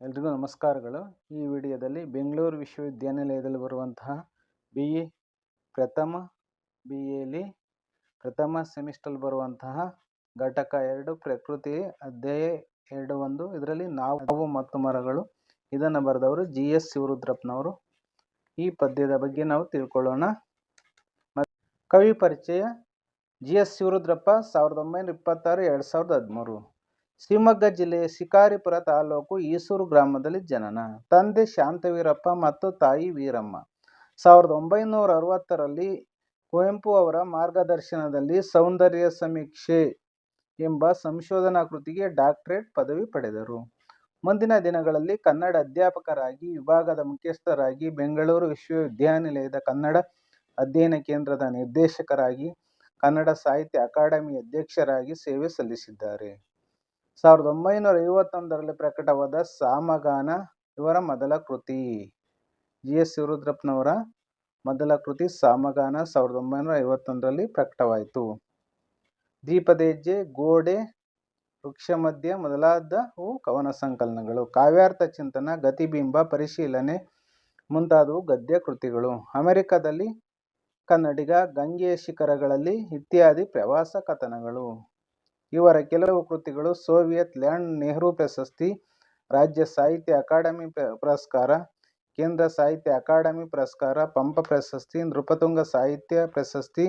ಎಲ್ರಿಗೂ ನಮಸ್ಕಾರಗಳು. ಈ ವಿಡಿಯೋದಲ್ಲಿ ಬೆಂಗಳೂರು ವಿಶ್ವವಿದ್ಯಾನಿಲಯದಲ್ಲಿ ಬರುವಂತಹ ಬಿ ಇ ಪ್ರಥಮ ಬಿ ಎಲಿ ಪ್ರಥಮ ಸೆಮಿಸ್ಟರ್ ಬರುವಂತಹ ಘಟಕ ಎರಡು, ಪ್ರಕೃತಿ ಅಧ್ಯಾಯ ಎರಡು ಒಂದು. ಇದರಲ್ಲಿ ನಾವು ಮತ್ತು ಮರಗಳು. ಇದನ್ನು ಬರೆದವರು ಜಿ ಎಸ್ ಶಿವರುದ್ರಪ್ಪನವರು. ಈ ಪದ್ಯದ ಬಗ್ಗೆ ನಾವು ತಿಳ್ಕೊಳ್ಳೋಣ. ಕವಿ ಪರಿಚಯ ಜಿ ಎಸ್ ಶಿವರುದ್ರಪ್ಪ, ಸಾವಿರದ ಒಂಬೈನೂರ ಇಪ್ಪತ್ತಾರು, ಎರಡು ಸಾವಿರದ ಹದಿಮೂರು. ಶಿವಮೊಗ್ಗ ಜಿಲ್ಲೆಯ ಶಿಕಾರಿಪುರ ತಾಲೂಕು ಈಸೂರು ಗ್ರಾಮದಲ್ಲಿ ಜನನ. ತಂದೆ ಶಾಂತವೀರಪ್ಪ ಮತ್ತು ತಾಯಿ ವೀರಮ್ಮ. ಸಾವಿರದ ಒಂಬೈನೂರ ಅರವತ್ತರಲ್ಲಿ ಕುವೆಂಪು ಅವರ ಮಾರ್ಗದರ್ಶನದಲ್ಲಿ ಸೌಂದರ್ಯ ಸಮೀಕ್ಷೆ ಎಂಬ ಸಂಶೋಧನಾ ಕೃತಿಗೆ ಡಾಕ್ಟರೇಟ್ ಪದವಿ ಪಡೆದರು. ಮುಂದಿನ ದಿನಗಳಲ್ಲಿ ಕನ್ನಡ ಅಧ್ಯಾಪಕರಾಗಿ, ವಿಭಾಗದ ಮುಖ್ಯಸ್ಥರಾಗಿ, ಬೆಂಗಳೂರು ವಿಶ್ವವಿದ್ಯಾನಿಲಯದ ಕನ್ನಡ ಅಧ್ಯಯನ ಕೇಂದ್ರದ ನಿರ್ದೇಶಕರಾಗಿ, ಕನ್ನಡ ಸಾಹಿತ್ಯ ಅಕಾಡೆಮಿ ಅಧ್ಯಕ್ಷರಾಗಿ ಸೇವೆ ಸಲ್ಲಿಸಿದ್ದಾರೆ. ಸಾವಿರದ ಒಂಬೈನೂರ ಐವತ್ತೊಂದರಲ್ಲಿ ಪ್ರಕಟವಾದ ಸಾಮಗಾನ, ಇವರ ಮೊದಲ ಕೃತಿ. ಜಿ. ಎಸ್. ಶಿವರುದ್ರಪ್ಪನವರ ಮೊದಲ ಕೃತಿ ಸಾಮಗಾನ ಸಾವಿರದ ಒಂಬೈನೂರ ಐವತ್ತೊಂದರಲ್ಲಿ ಪ್ರಕಟವಾಯಿತು. ದೀಪದೆಜ್ಜೆ, ಗೋಡೆ ವೃಕ್ಷ ಮಧ್ಯ ಮೊದಲಾದವು ಕವನ ಸಂಕಲನಗಳು. ಕಾವ್ಯಾರ್ಥ ಚಿಂತನ, ಗತಿಬಿಂಬ, ಪರಿಶೀಲನೆ ಮುಂತಾದವು ಗದ್ಯ ಕೃತಿಗಳು. ಅಮೆರಿಕದಲ್ಲಿ ಕನ್ನಡಿಗ ಗಂಗೆಯ ಶಿಖರಗಳಲ್ಲಿ ಇತ್ಯಾದಿ ಪ್ರವಾಸ ಕಥನಗಳು. ಇವರ ಕೆಲವು ಕೃತಿಗಳು ಸೋವಿಯತ್ ಲ್ಯಾಂಡ್ ನೆಹರು ಪ್ರಶಸ್ತಿ, ರಾಜ್ಯ ಸಾಹಿತ್ಯ ಅಕಾಡೆಮಿ ಪುರಸ್ಕಾರ, ಕೇಂದ್ರ ಸಾಹಿತ್ಯ ಅಕಾಡೆಮಿ ಪುರಸ್ಕಾರ, ಪಂಪ ಪ್ರಶಸ್ತಿ, ನೃಪತುಂಗ ಸಾಹಿತ್ಯ ಪ್ರಶಸ್ತಿ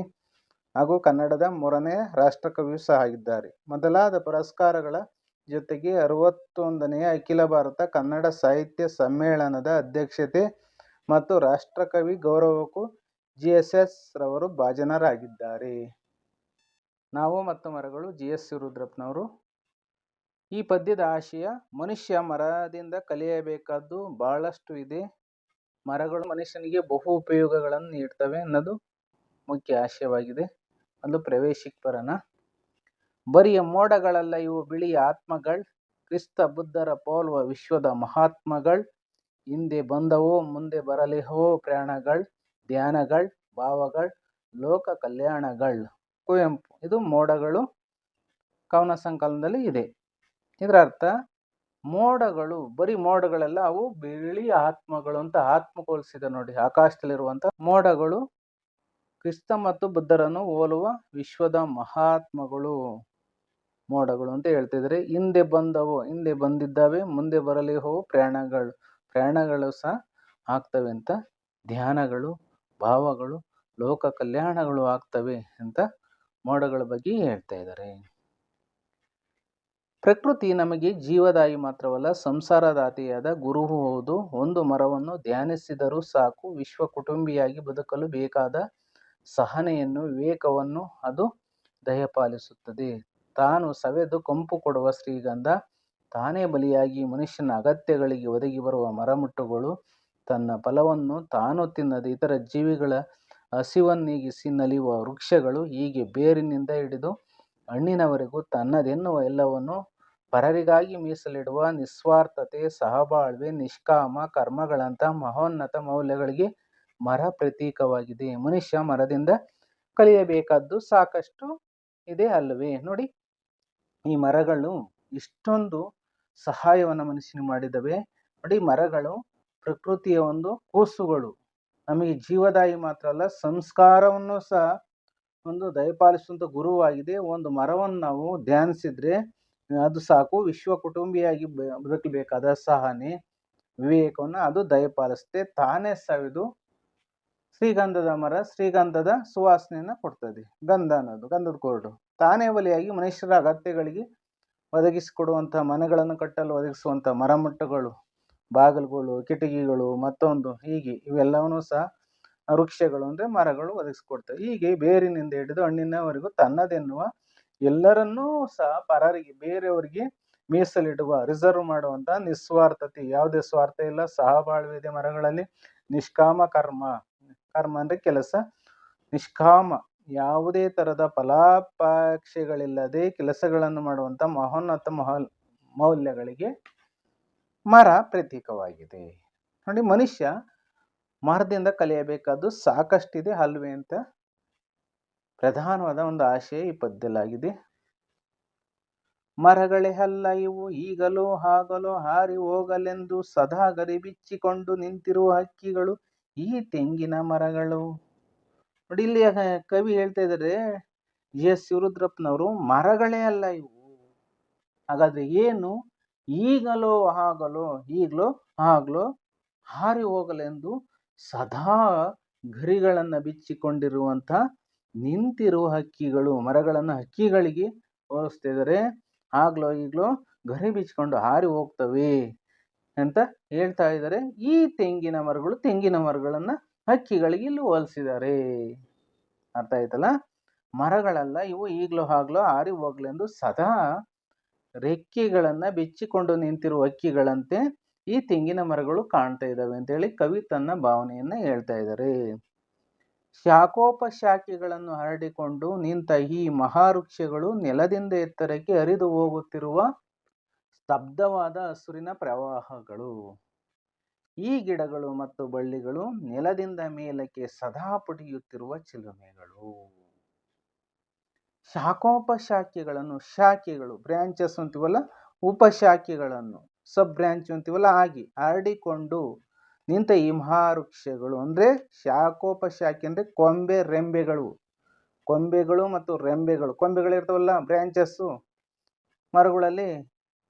ಹಾಗೂ ಕನ್ನಡದ ಮೂರನೇ ರಾಷ್ಟ್ರಕವಿಯೂ ಸಹ ಆಗಿದ್ದಾರೆ. ಮೊದಲಾದ ಪುರಸ್ಕಾರಗಳ ಜೊತೆಗೆ ಅರವತ್ತೊಂದನೆಯ ಅಖಿಲ ಭಾರತ ಕನ್ನಡ ಸಾಹಿತ್ಯ ಸಮ್ಮೇಳನದ ಅಧ್ಯಕ್ಷತೆ ಮತ್ತು ರಾಷ್ಟ್ರಕವಿ ಗೌರವಕ್ಕೂ ಜಿ ಎಸ್ ಎಸ್ ರವರು ಭಾಜನರಾಗಿದ್ದಾರೆ. ನಾವು ಮತ್ತು ಮರಗಳು ಜಿ ಎಸ್ ರುದ್ರಪ್ಪನವರು. ಈ ಪದ್ಯದ ಆಶಯ, ಮನುಷ್ಯ ಮರದಿಂದ ಕಲಿಯಬೇಕಾದ್ದು ಬಹಳಷ್ಟು ಇದೆ. ಮರಗಳು ಮನುಷ್ಯನಿಗೆ ಬಹು ಉಪಯೋಗಗಳನ್ನು ನೀಡ್ತವೆ ಅನ್ನೋದು ಮುಖ್ಯ ಆಶಯವಾಗಿದೆ. ಒಂದು ಪ್ರವೇಶಿಕ್ ಪರನ. ಬರಿಯ ಮೋಡಗಳಲ್ಲ, ಇವು ಬಿಳಿಯ ಆತ್ಮಗಳು. ಕ್ರಿಸ್ತ, ಬುದ್ಧರ, ಪೋಲ್ವ, ವಿಶ್ವದ ಮಹಾತ್ಮಗಳು. ಹಿಂದೆ ಬಂದವೋ, ಮುಂದೆ ಬರಲಿಹೋ, ಪ್ರಾಣಗಳು, ಧ್ಯಾನಗಳು, ಭಾವಗಳು, ಲೋಕ ಕಲ್ಯಾಣಗಳ್. ಕುವೆಂಪು. ಇದು ಮೋಡಗಳು ಕವನ ಸಂಕಲನದಲ್ಲಿ ಇದೆ. ಇದರ ಅರ್ಥ, ಮೋಡಗಳು, ಬರೀ ಮೋಡಗಳೆಲ್ಲ, ಅವು ಬಿಳಿ ಆತ್ಮಗಳು ಅಂತ ಆತ್ಮಗೊಳಿಸಿದೆ ನೋಡಿ. ಆಕಾಶದಲ್ಲಿರುವಂಥ ಮೋಡಗಳು, ಕ್ರಿಸ್ತ ಮತ್ತು ಬುದ್ಧರನ್ನು ಹೋಲುವ ವಿಶ್ವದ ಮಹಾತ್ಮಗಳು ಮೋಡಗಳು ಅಂತ ಹೇಳ್ತಿದ್ರೆ ಹಿಂದೆ ಬಂದವು, ಹಿಂದೆ ಬಂದಿದ್ದಾವೆ, ಮುಂದೆ ಬರಲಿ ಹೋವು ಪ್ರಯಾಣಗಳು ಪ್ರಯಾಣಗಳು ಸಹ ಆಗ್ತವೆ ಅಂತ, ಧ್ಯಾನಗಳು, ಭಾವಗಳು, ಲೋಕ ಕಲ್ಯಾಣಗಳು ಆಗ್ತವೆ ಅಂತ ಮೋಡಗಳ ಬಗ್ಗೆ ಹೇಳ್ತಾ ಇದ್ದಾರೆ. ಪ್ರಕೃತಿ ನಮಗೆ ಜೀವದಾಯಿ ಮಾತ್ರವಲ್ಲ, ಸಂಸಾರದಾತಿಯಾದ ಗುರುವು ಹೌದು. ಒಂದು ಮರವನ್ನು ಧ್ಯಾನಿಸಿದರೂ ಸಾಕು. ವಿಶ್ವ ಕುಟುಂಬಿಯಾಗಿ ಬದುಕಲು ಬೇಕಾದ ಸಹನೆಯನ್ನು, ವಿವೇಕವನ್ನು ಅದು ದಯಪಾಲಿಸುತ್ತದೆ. ತಾನು ಸವೆದು ಕಂಪು ಕೊಡುವ ಶ್ರೀಗಂಧ, ತಾನೇ ಬಲಿಯಾಗಿ ಮನುಷ್ಯನ ಅಗತ್ಯಗಳಿಗೆ ಒದಗಿ ಬರುವ ಮರಮುಟ್ಟುಗಳು, ತನ್ನ ಫಲವನ್ನು ತಾನು ತಿನ್ನದೆ ಇತರ ಜೀವಿಗಳ ಹಸಿವನ್ನೀಗಿಸಿ ನಲಿಯುವ ವೃಕ್ಷಗಳು ಹೀಗೆ ಬೇರಿನಿಂದ ಹಿಡಿದು ಹಣ್ಣಿನವರೆಗೂ ತನ್ನದೆನ್ನುವ ಎಲ್ಲವನ್ನು ಪರರಿಗಾಗಿ ಮೀಸಲಿಡುವ ನಿಸ್ವಾರ್ಥತೆ, ಸಹಬಾಳ್ವೆ, ನಿಷ್ಕಾಮ, ಕರ್ಮಗಳಂಥ ಮಹೋನ್ನತ ಮೌಲ್ಯಗಳಿಗೆ ಮರ ಪ್ರತೀಕವಾಗಿದೆ ಮನುಷ್ಯ ಮರದಿಂದ ಕಲಿಯಬೇಕಾದ್ದು ಸಾಕಷ್ಟು ಇದೆ ಅಲ್ಲವೇ? ನೋಡಿ, ಈ ಮರಗಳು ಇಷ್ಟೊಂದು ಸಹಾಯವನ್ನು ಮನುಷ್ಯನಿಗೆ ಮಾಡಿದವೆ. ನೋಡಿ, ಮರಗಳು ಪ್ರಕೃತಿಯ ಒಂದು ಕೂಸುಗಳು. ನಮಗೆ ಜೀವದಾಯಿ ಮಾತ್ರ ಅಲ್ಲ, ಸಂಸ್ಕಾರವನ್ನು ಸಹ ಒಂದು ದಯಪಾಲಿಸುವಂಥ ಗುರುವಾಗಿದೆ. ಒಂದು ಮರವನ್ನು ನಾವು ಧ್ಯಾನಿಸಿದ್ರೆ ಅದು ಸಾಕು. ವಿಶ್ವ ಕುಟುಂಬಿಯಾಗಿ ಬದುಕಬೇಕಾದ ಸಹನೆ, ವಿವೇಕವನ್ನು ಅದು ದಯಪಾಲಿಸುತ್ತೆ. ತಾನೇ ಸವಿದು ಶ್ರೀಗಂಧದ ಮರ, ಶ್ರೀಗಂಧದ ಸುವಾಸನೆಯನ್ನು ಕೊಡ್ತದೆ. ಗಂಧ ಅನ್ನೋದು, ಗಂಧದ ಕೊರಡು. ತಾನೇ ಬಲಿಯಾಗಿ ಮನುಷ್ಯರ ಅಗತ್ಯಗಳಿಗೆ ಒದಗಿಸಿಕೊಡುವಂಥ ಮನೆಗಳನ್ನು ಕಟ್ಟಲು ಒದಗಿಸುವಂಥ ಮರಮಟ್ಟಗಳು. ಬಾಗಿಲುಗಳು, ಕಿಟಕಿಗಳು, ಮತ್ತೊಂದು, ಹೀಗೆ ಇವೆಲ್ಲವನ್ನೂ ಸಹ ವೃಕ್ಷಗಳು ಅಂದರೆ ಮರಗಳು ಒದಗಿಸಿಕೊಡ್ತವೆ. ಹೀಗೆ ಬೇರಿನಿಂದ ಹಿಡಿದು ಹಣ್ಣಿನವರೆಗೂ ತನ್ನದೆನ್ನುವ ಎಲ್ಲರನ್ನೂ ಸಹ ಪರರಿಗೆ, ಬೇರೆಯವರಿಗೆ ಮೀಸಲಿಡುವ, ರಿಸರ್ವ್ ಮಾಡುವಂಥ ನಿಸ್ವಾರ್ಥತೆ. ಯಾವುದೇ ಸ್ವಾರ್ಥ ಇಲ್ಲ. ಸಹಬಾಳ್ವೆ ಇದೆ ಮರಗಳಲ್ಲಿ. ನಿಷ್ಕಾಮ ಕರ್ಮ. ಕರ್ಮ ಅಂದರೆ ಕೆಲಸ. ನಿಷ್ಕಾಮ. ಯಾವುದೇ ಥರದ ಫಲಾಪೇಕ್ಷೆಗಳಿಲ್ಲದೆ ಕೆಲಸಗಳನ್ನು ಮಾಡುವಂಥ ಮಹೋನ್ನತ ಮಹಲ್, ಮೌಲ್ಯಗಳಿಗೆ ಮರ ಪ್ರತೀಕವಾಗಿದೆ ನೋಡಿ ಮನುಷ್ಯ ಮರದಿಂದ ಕಲಿಯಬೇಕಾದ್ದು ಸಾಕಷ್ಟಿದೆ ಅಲ್ವೇ ಅಂತ ಪ್ರಧಾನವಾದ ಒಂದು ಆಶಯ ಈ ಪದ್ಯಲಾಗಿದೆ ಮರಗಳೇ ಅಲ್ಲ ಇವು, ಈಗಲೋ ಹಾಗಲೋ ಹಾರಿ ಹೋಗಲೆಂದು ಸದಾ ಗರಿಬಿಚ್ಚಿಕೊಂಡು ನಿಂತಿರುವ ಹಕ್ಕಿಗಳು ಈ ತೆಂಗಿನ ಮರಗಳು. ನೋಡಿ ಇಲ್ಲಿ ಕವಿ ಹೇಳ್ತಾ ಇದ್ದಾರೆ, ಜಿ ಎಸ್ ಶಿವರುದ್ರಪ್ಪನವರು ಮರಗಳೇ ಅಲ್ಲ ಇವು. ಹಾಗಾದ್ರೆ ಏನು ಈಗಲೋ ಆಗಲು ಈಗಲೋ ಆಗಲು ಹಾರಿ ಹೋಗಲೆಂದು ಸದಾ ಗರಿಗಳನ್ನು ಬಿಚ್ಚಿಕೊಂಡಿರುವಂತ ನಿಂತಿರುವ ಹಕ್ಕಿಗಳು, ಮರಗಳನ್ನು ಹಕ್ಕಿಗಳಿಗೆ ಹೋಲಿಸ್ತಾ ಇದ್ದಾರೆ ಆಗ್ಲೋ ಈಗ್ಲೋ ಗರಿ ಬಿಚ್ಕೊಂಡು ಹಾರಿ ಹೋಗ್ತವೆ ಅಂತ ಹೇಳ್ತಾ ಇದ್ದಾರೆ. ಈ ತೆಂಗಿನ ಮರಗಳು ತೆಂಗಿನ ಮರಗಳನ್ನು ಹಕ್ಕಿಗಳಿಗೆ ಇಲ್ಲಿ ಹೋಲಿಸಿದ್ದಾರೆ. ಅರ್ಥ ಆಯ್ತಲ್ಲ? ಮರಗಳಲ್ಲ, ಇವು ಈಗ್ಲೋ ಆಗ್ಲೋ ಹಾರಿ ಹೋಗ್ಲೆಂದು ಸದಾ ರೆಕ್ಕೆಗಳನ್ನ ಬಿಚ್ಚಿಕೊಂಡು ನಿಂತಿರುವ ಹಕ್ಕಿಗಳಂತೆ ಈ ತೆಂಗಿನ ಮರಗಳು ಕಾಣ್ತಾ ಇದ್ದಾವೆ ಅಂತೇಳಿ ಕವಿ ತನ್ನ ಭಾವನೆಯನ್ನ ಹೇಳ್ತಾ ಇದ್ದಾರೆ. ಶಾಖೋಪಶಾಖೆಗಳನ್ನು ಹರಡಿಕೊಂಡು ನಿಂತ ಈ ಮಹಾವೃಕ್ಷಗಳು ನೆಲದಿಂದ ಎತ್ತರಕ್ಕೆ ಹರಿದು ಹೋಗುತ್ತಿರುವ ಸ್ತಬ್ಧವಾದ ಹಸುರಿನ ಪ್ರವಾಹಗಳು. ಈ ಗಿಡಗಳು ಮತ್ತು ಬಳ್ಳಿಗಳು ನೆಲದಿಂದ ಮೇಲಕ್ಕೆ ಸದಾ ಪುಟಿಯುತ್ತಿರುವ ಚಿಲುಮೆಗಳು. ಶಾಖೋಪಶಾಖೆಗಳನ್ನು, ಶಾಖೆಗಳು ಬ್ರಾಂಚಸ್ ಅಂತೀವಲ್ಲ, ಉಪಶಾಖೆಗಳನ್ನು ಸಬ್ ಬ್ರ್ಯಾಂಚ್ ಅಂತೀವಲ್ಲ ಆಗಿ ಹರಡಿಕೊಂಡು ನಿಂತ ಈ ಮಹಾವೃಕ್ಷಗಳು ಅಂದರೆ ಶಾಖೋಪಶಾಖೆ ಅಂದರೆ ಕೊಂಬೆ, ರೆಂಬೆಗಳು. ಕೊಂಬೆಗಳು ಮತ್ತು ರೆಂಬೆಗಳು. ಕೊಂಬೆಗಳಿರ್ತಾವಲ್ಲ ಬ್ರಾಂಚಸ್ಸು ಮರಗಳಲ್ಲಿ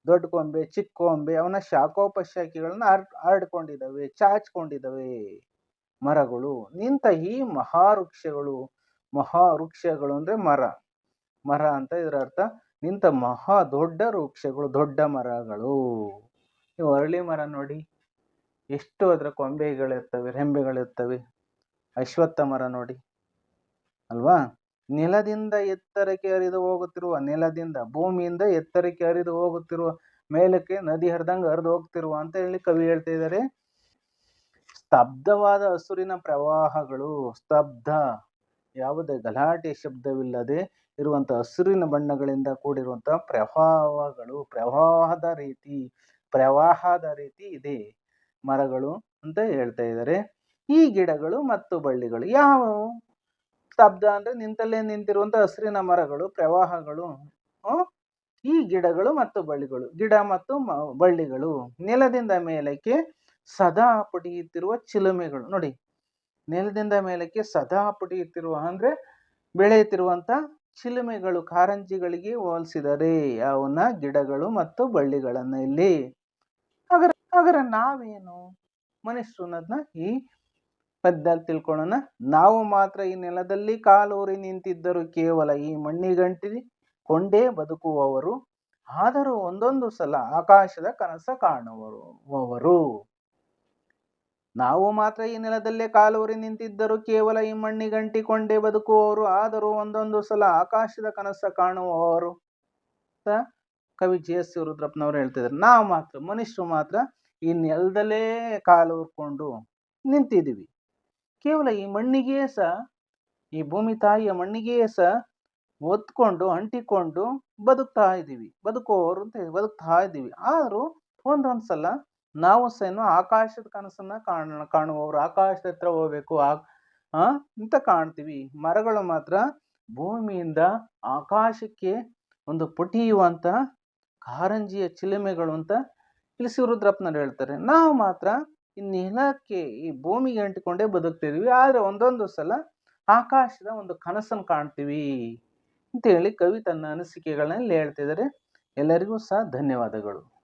ದೊಡ್ಡ ಕೊಂಬೆ, ಚಿಕ್ಕ ಕೊಂಬೆ ಅವನ ಶಾಖೋಪಶಾಖೆಗಳನ್ನ ಹರ್ ಹರಡ್ಕೊಂಡಿದ್ದಾವೆ ಚಾಚ್ಕೊಂಡಿದ್ದಾವೆ ಮರಗಳು. ನಿಂತ ಈ ಮಹಾವೃಕ್ಷಗಳು ಮಹಾವೃಕ್ಷಗಳು ಅಂದರೆ ಮರ. ಮರ ಅಂತ ಇದರ ಅರ್ಥ. ನಿಂತ ಮಹಾ ದೊಡ್ಡ ವೃಕ್ಷಗಳು, ದೊಡ್ಡ ಮರಗಳು. ನೀವು ಅರಳಿ ಮರ ನೋಡಿ. ಎಷ್ಟು ಅದರ ಕೊಂಬೆಗಳಿರ್ತವೆ, ರೆಂಬೆಗಳಿರ್ತವೆ. ಅಶ್ವತ್ಥ ಮರ ನೋಡಿ. ಅಲ್ವಾ? ನೆಲದಿಂದ ಎತ್ತರಕ್ಕೆ ಹರಿದು ಹೋಗುತ್ತಿರುವ, ನೆಲದಿಂದ ಭೂಮಿಯಿಂದ ಎತ್ತರಕ್ಕೆ ಹರಿದು ಹೋಗುತ್ತಿರುವ, ಮೇಲಕ್ಕೆ ನದಿ ಹರಿದಂಗೆ ಹರಿದು ಹೋಗ್ತಿರುವ ಅಂತ ಹೇಳಿ ಕವಿ ಹೇಳ್ತಾ ಇದ್ದಾರೆ ಸ್ತಬ್ಧವಾದ ಹಸುರಿನ ಪ್ರವಾಹಗಳು, ಸ್ತಬ್ಧ. ಯಾವುದೇ ಗಲಾಟೆ ಶಬ್ದವಿಲ್ಲದೆ ಇರುವಂತಹ ಹಸಿರಿನ ಬಣ್ಣಗಳಿಂದ ಕೂಡಿರುವಂಥ ಪ್ರವಾಹಗಳು, ಪ್ರವಾಹದ ರೀತಿ ಪ್ರವಾಹದ ರೀತಿ ಇದೆ ಮರಗಳು ಅಂತ ಹೇಳ್ತಾ ಇದ್ದಾರೆ. ಈ ಗಿಡಗಳು ಮತ್ತು ಬಳ್ಳಿಗಳು ಯಾವ ಸ್ತಬ್ಧ ಅಂದ್ರೆ ನಿಂತಲ್ಲೇ ನಿಂತಿರುವಂತ ಹಸಿರಿನ ಮರಗಳು, ಪ್ರವಾಹಗಳು ಈ ಗಿಡಗಳು ಮತ್ತು ಬಳ್ಳಿಗಳು, ಗಿಡ ಮತ್ತು ಬಳ್ಳಿಗಳು ನೆಲದಿಂದ ಮೇಲಕ್ಕೆ ಸದಾ ಪುಟಿಯುತ್ತಿರುವ ಚಿಲುಮೆಗಳು. ನೋಡಿ, ನೆಲದಿಂದ ಮೇಲಕ್ಕೆ ಸದಾ ಪುಟಿಯುತ್ತಿರುವ ಅಂದ್ರೆ ಬೆಳೆಯುತ್ತಿರುವಂತ ಚಿಲುಮೆಗಳು ಕಾರಂಜಿಗಳಿಗೆ ಹೋಲಿಸಿದರೆ ಅವನ ಗಿಡಗಳು ಮತ್ತು ಬಳ್ಳಿಗಳನ್ನ ಇಲ್ಲಿ ಹಾಗಾದ್ರೆ ಹಾಗಾದ್ರೆ ನಾವೇನು? ಮನುಷ್ಯರು ಅನ್ನೋದನ್ನ ಈ ಪದ್ಯದಲ್ಲಿ ತಿಳ್ಕೊಳ್ಳೋಣ ನಾವು ಮಾತ್ರ ಈ ನೆಲದಲ್ಲಿ ಕಾಲೂರಿ ನಿಂತಿದ್ದರು ಕೇವಲ ಈ ಮಣ್ಣಿಗಂಟಿ ಕೊಂಡೇ ಬದುಕುವವರು. ಆದರೂ ಒಂದೊಂದು ಸಲ ಆಕಾಶದ ಕನಸ ಕಾಣುವರು ನಾವು ಮಾತ್ರ ಈ ನೆಲದಲ್ಲೇ ಕಾಲೂರಿ ನಿಂತಿದ್ದರು ಕೇವಲ ಈ ಮಣ್ಣಿಗಂಟಿಕೊಂಡೇ ಬದುಕುವವರು, ಆದರೂ ಒಂದೊಂದು ಸಲ ಆಕಾಶದ ಕನಸ ಕಾಣುವವರು. ಕವಿ ಜಿ. ಎಸ್. ರುದ್ರಪ್ಪನವರು ಹೇಳ್ತಿದ್ದಾರೆ, ನಾವು ಮಾತ್ರ, ಮನುಷ್ಯರು ಮಾತ್ರ ಈ ನೆಲದಲ್ಲೇ ಕಾಲೂರ್ಕೊಂಡು ನಿಂತಿದ್ದೀವಿ. ಕೇವಲ ಈ ಮಣ್ಣಿಗೆ ಸಹ ಈ ಭೂಮಿ ತಾಯಿಯ ಮಣ್ಣಿಗೆ ಸಹ ಒತ್ಕೊಂಡು ಅಂಟಿಕೊಂಡು ಬದುಕ್ತಾ ಇದ್ದೀವಿ, ಬದುಕುವವರು ಅಂತ ಬದುಕ್ತಾ ಇದ್ದೀವಿ. ಆದರೂ ಒಂದೊಂದು ಸಲ ನಾವು ಸೇನು ಆಕಾಶದ ಕನಸನ್ನ ಕಾಣ, ಕಾಣುವವರು. ಆಕಾಶದ ಹತ್ರ ಹೋಗ್ಬೇಕು. ಆ ಅಂತ ಕಾಣ್ತೀವಿ. ಮರಗಳು ಮಾತ್ರ ಭೂಮಿಯಿಂದ ಆಕಾಶಕ್ಕೆ ಒಂದು ಪುಟಿಯುವಂತ ಕಾರಂಜಿಯ ಚಿಲುಮೆಗಳು ಅಂತ ಇಲ್ಲಿ ಶಿವರುದ್ರಪ್ಪನವ್ರು ಹೇಳ್ತಾರೆ. ನಾವು ಮಾತ್ರ ಈ ನೆಲಕ್ಕೆ, ಈ ಭೂಮಿಗೆ ಅಂಟಿಕೊಂಡೇ ಬದುಕ್ತಿದ್ವಿ. ಆದ್ರೆ ಒಂದೊಂದು ಸಲ ಆಕಾಶದ ಒಂದು ಕನಸನ್ನು ಕಾಣ್ತೀವಿ ಅಂತ ಹೇಳಿ ಕವಿ ತನ್ನ ಅನಿಸಿಕೆಗಳನ್ನ ಇಲ್ಲಿ ಹೇಳ್ತಿದ್ದಾರೆ. ಎಲ್ಲರಿಗೂ ಸಹ ಧನ್ಯವಾದಗಳು.